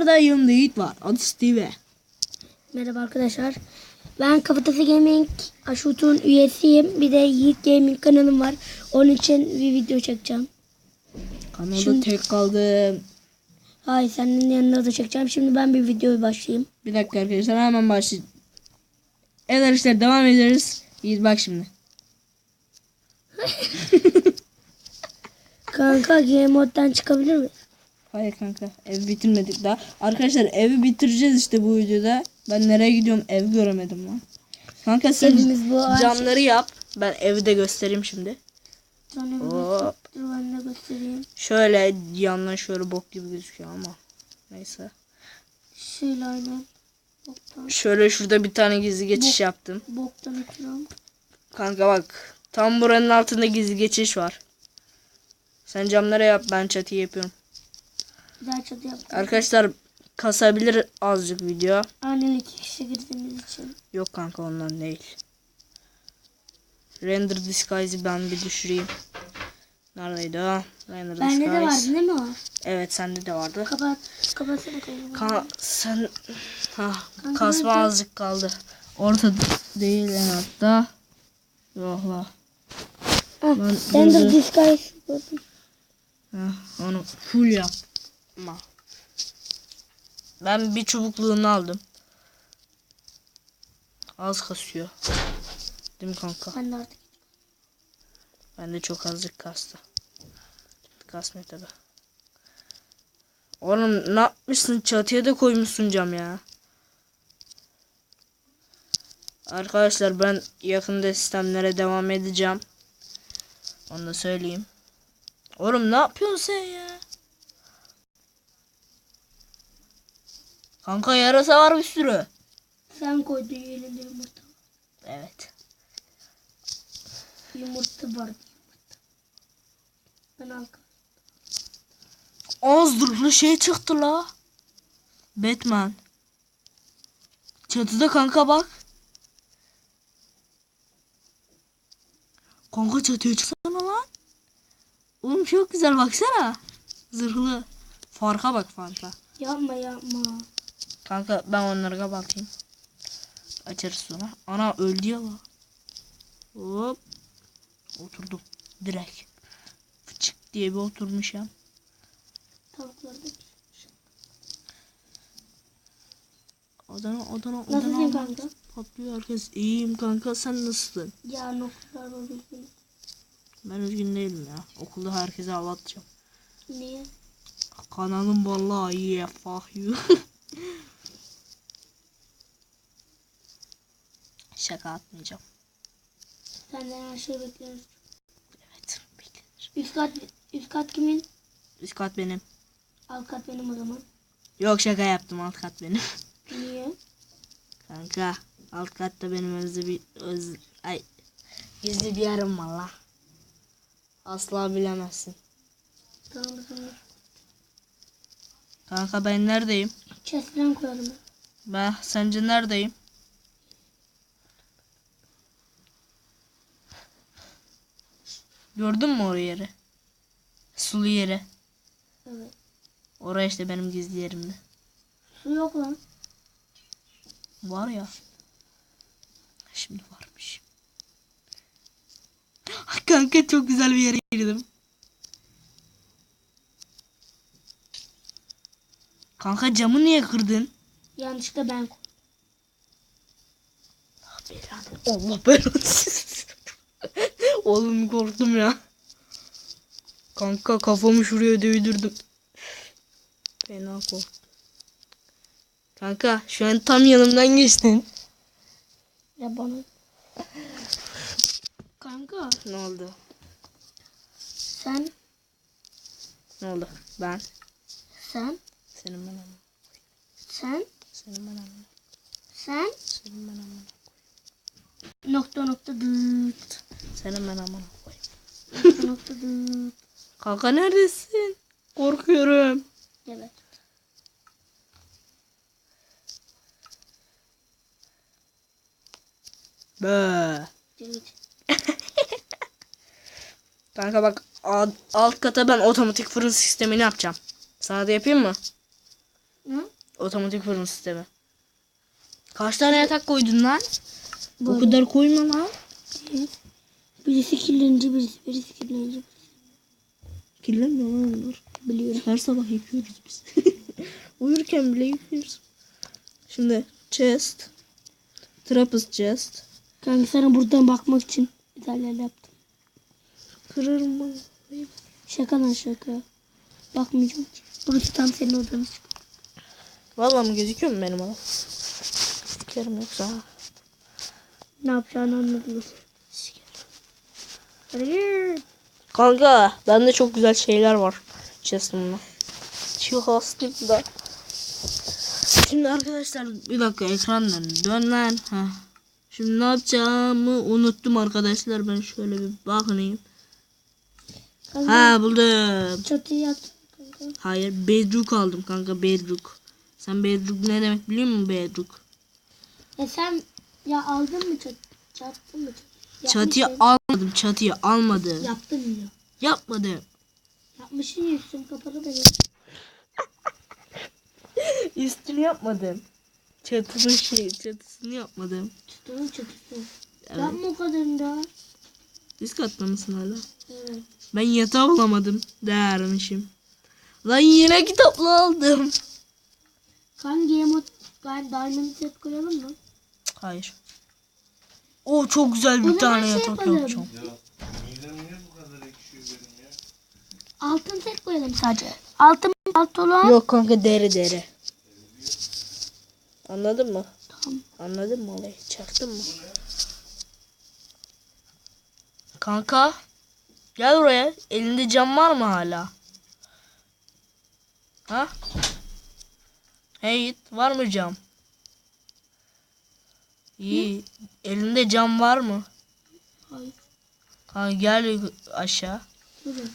arkadaşlar da yanımda Yiğit var. Adı Steve. Merhaba arkadaşlar. Ben Kafatası Gaming Aşut'un üyesiyim. Bir de Yiğit Gaming kanalım var. Onun için bir video çekeceğim. Kanalda Şimdi- tek kaldım. Hayır senin yanına da çekeceğim. Şimdi ben bir videoya başlayayım. Bir dakika arkadaşlar hemen başlayalım. Evet arkadaşlar devam ederiz. Yiğit bak şimdi. Kanka game moddan çıkabilir mi? Hayır kanka ev bitirmedik daha. Arkadaşlar evi bitireceğiz işte bu videoda. Ben nereye gidiyorum ev göremedim lan. Kanka sen Evimiz bu ağaç. camları yap. Ben evi de göstereyim şimdi. Bir Hop. Dur ben de göstereyim. Şöyle yandan şöyle bok gibi gözüküyor ama. Neyse. Şöyle aynen. Boktan. Şöyle şurada bir tane gizli geçiş yaptım. Boktan ekran. Kanka bak. Tam buranın altında gizli geçiş var. Sen camlara yap ben çatıyı yapıyorum. Daha çatı yaptım. Arkadaşlar kasabilir azıcık video. Aynen iki kişi girdiğimiz için. Yok kanka ondan değil. Render Disguise'i ben bir düşüreyim. Neredeydi o? Render Bende Disguise. de vardı değil mi o? Evet sende de vardı. Kapat. Kapatsana kayını. Ka sen ha Kanka kasma nerede? azıcık kaldı. Orta değil en altta. Yok la. Ah, Ben Render Disguise. Heh, onu full yapma. Ben bir çubukluğunu aldım. Az kasıyor. Değil mi kanka? Ben de artık. Ben de çok azıcık kastı. Kasmıyor tabi. Oğlum ne yapmışsın? Çatıya da koymuşsun cam ya. Arkadaşlar ben yakında sistemlere devam edeceğim. Onu da söyleyeyim. Oğlum ne yapıyorsun sen ya? Kanka yarasa var bir sürü. Sen koydun elinde yumurta. Evet. Yumurta vardı yumurta. Ben al. Az zırhlı şey çıktı la. Batman. Çatıda kanka bak. Kanka çatıya çıksana lan. Oğlum çok güzel baksana. Zırhlı. Farka bak farka. Yapma yapma. Kanka ben onlara bakayım. Açarız sonra. Ana öldü ya la. Hop. Oturdum. Direkt. Fıçık diye bir oturmuş ya. Tavukları da Adana Adana Nasılsın Adana. kanka? Patlıyor herkes. İyiyim kanka sen nasılsın? Yarın okullar var üzgün. Ben üzgün değilim ya. Okulda herkese hava atacağım. Niye? Kanalım vallahi iyi fuck you. Şaka atmayacağım. Senden her şey bekliyoruz. Evet beklenir. Üst kat, üst kat kimin? Üst kat benim. Alt kat benim o zaman. Yok şaka yaptım alt kat benim. Niye? Kanka alt katta benim özlü bir öz ay gizli bir yerim var la. Asla bilemezsin. Tamam o zaman. Kanka ben neredeyim? Chest'den koyalım. Ben sence neredeyim? Gördün mü o yeri? Sulu yeri. Evet. Oraya işte benim gizli yerimde. Su yok lan. Var ya. Şimdi varmış. Kanka çok güzel bir yere girdim. Kanka camı niye kırdın? Yanlışlıkla ben koydum. Allah belanı. Oğlum korktum ya. Kanka kafamı şuraya değdirdim. Fena korktum. Kanka şu an tam yanımdan geçtin. Ya bana. Kanka Ne oldu? sen Ne oldu? Ben. sen Senin ben amına. sen Senin ben amına. sen Senin ben amına. nokta nokta dıt. Senin ben amına koy. Nokta nokta dıt. Kanka neredesin? Korkuyorum. Evet. Be. Kanka bak alt, alt kata ben otomatik fırın sistemini yapacağım. Sana da yapayım mı? Hı? Otomatik fırın sistemi. Kaç tane yatak koydun lan? Böyle. kadar koyma lan. Evet. Birisi kirlenince birisi, birisi kirlenince Kirlenmiyor lan onlar. biliyorum. Her sabah yıkıyoruz biz. Uyurken bile yıkıyoruz. Şimdi chest. Trappist chest. Kanka sana buradan bakmak için detaylarla yaptım. Kırarım bunu. Şaka lan şaka. Bakmayacağım ki. Burası tam senin odanız. Vallahi mı gözüküyor mu benim adam? Sikerim yoksa. Ne yapacağını anladınız. Kanka bende çok güzel şeyler var chestimde. Şu hastayım Şimdi arkadaşlar bir dakika ekrandan dön lan. Şimdi ne yapacağımı unuttum arkadaşlar. Ben şöyle bir bakayım. Kanka Ha buldum. çatıyı yaptım kanka. Hayır bedrock aldım kanka bedrock. Sen bedrock ne demek biliyor musun bedrock? E sen ya aldın mı çat çattın mı? Çatıyı Yapmışsın. Almadım çatıyı almadım. Yaptın diyor. Yapmadım. Yapmışsın ya üstüm kapalı benim. Üstünü yapmadım. Çatının şey çatısını yapmadım. Tutuğun çatısı. Evet. Yapma o kadarını da. Üst katta mısın hala? Evet. Ben yatağı bulamadım. Değermişim. Lan yine kitapla aldım. Kan game ben diamond set koyalım mı? Hayır. O çok güzel bir O zaman tane şey yatak yapalım. yapacağım. Midem niye bu kadar ekşiyor benim ya? Altın set koyalım sadece. Altın pantolon. Yok kanka deri deri. Anladın mı? Tamam. Anladın mı olayı? Çaktın mı? Kanka. Gel buraya. Elinde cam var mı hala? Ha? Hey var mı cam? İyi. Elinde cam var mı? Hayır. Kanka gel aşağı. Durun.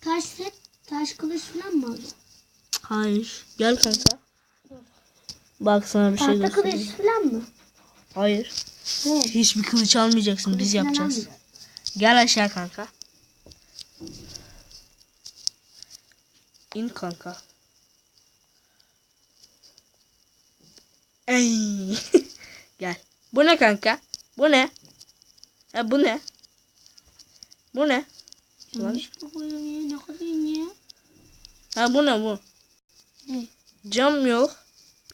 Taş set, taş kılıç falan mı alacağım? Hayır. Gel kanka. Bak sana bir şey Tahta göstereyim. kılıç falan mı? Hayır. Evet. Hiçbir kılıç almayacaksın. Biz Kılıç falan yapacağız. Gel aşağı kanka. İn kanka. Ey. Gel. Bu ne kanka? Bu ne? Ha bu ne? Bu ne? Lan. Yanlış mı koydum ya? Ne kadar ya? Ha bu ne bu? Ne? Cam yok.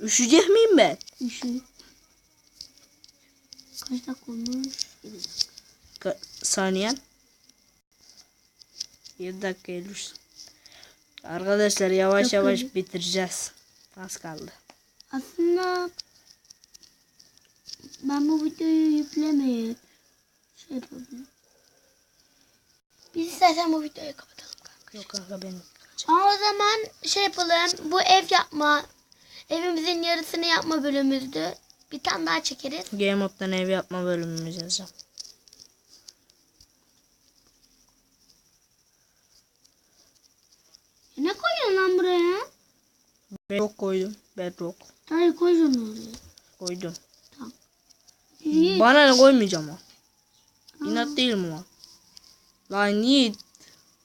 Üşüyecek miyim ben? Düşün. Kaç dakika olmuş? Ka- saniyen. 7 dakika Elif. Arkadaşlar yavaş Çok yavaş hızlı. bitireceğiz. Az kaldı. Aslında ben bu videoyu yüklemeyip şey yapabilirim. Biz istersen bu videoyu kapatalım kanka. Yok kanka benim. Ama o zaman şey yapalım. Bu ev yapma, evimizin yarısını yapma bölümümüzdü. Bir tane daha çekeriz. Game Mode'dan ev yapma bölümümüz yazacağım. E ne koyuyorsun lan buraya? Bedrock koydum. Bedrock Hayır koy şunu oraya. koydum. İyi. Bana ne koymayacağım o. İnat değil mi o? Lan Yiğit.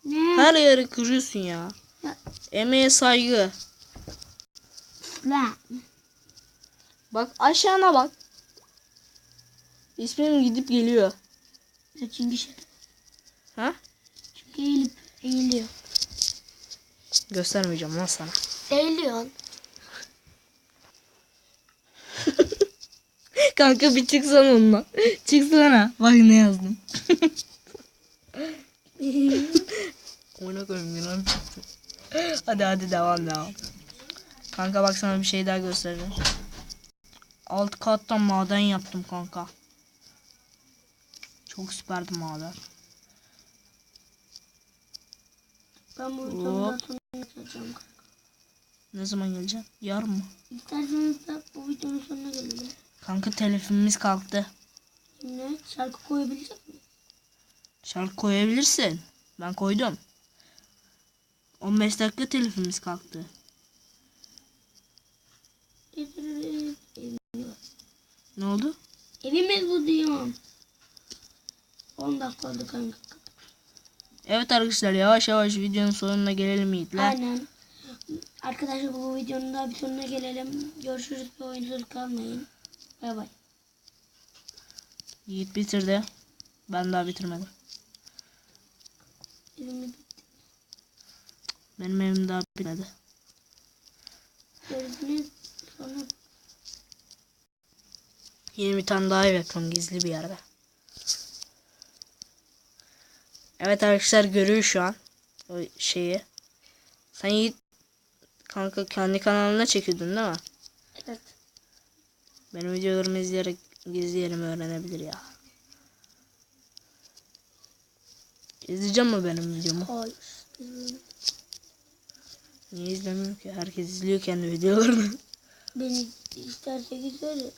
Ne? Her yeri kırıyorsun ya. Ya. Emeğe saygı. Lan. Bak aşağına bak. İsmim gidip geliyor. Çünkü şey. Ha? Çünkü eğilip eğiliyor. Göstermeyeceğim lan sana. Eğiliyorsun. Kanka bir çıksana onunla. Çıksana. Bak ne yazdım. Oyuna koyayım. Hadi hadi devam devam. Kanka bak sana bir şey daha göstereceğim. Alt kattan maden yaptım kanka. Çok süperdi maden. Ben bu videodan sonra yapacağım. Ne zaman geleceksin? Yarın mı? İsterseniz de bu videonun sonuna gelelim. Kanka telefonumuz kalktı. Şimdi şarkı koyabilecek miyim? Şarkı koyabilirsin. Ben koydum. 15 dakika telefonumuz kalktı. Ne oldu? Evimiz bu diyorum. 10 dakika oldu kanka. Evet arkadaşlar yavaş yavaş videonun sonuna gelelim Yiğitler. Aynen. Arkadaşlar bu videonun da bir sonuna gelelim. Görüşürüz ve oyunsuz kalmayın. Bay bay. Yiğit bitirdi. Ben daha bitirmedim. Benim evim daha bitmedi. Görüşürüz. Sonra Yeni bir tane daha ev yapıyorum gizli bir yerde. Evet arkadaşlar görüyor şu an o şeyi. Sen Yiğit kanka kendi kanalına çekiyordun değil mi? evet. Benim videolarımı izleyerek gizli yerimi öğrenebilir ya. İzleyeceğim mi benim videomu? Hayır. Niye izlemiyorum ki? Herkes izliyor kendi videolarını. Beni isterse söyle.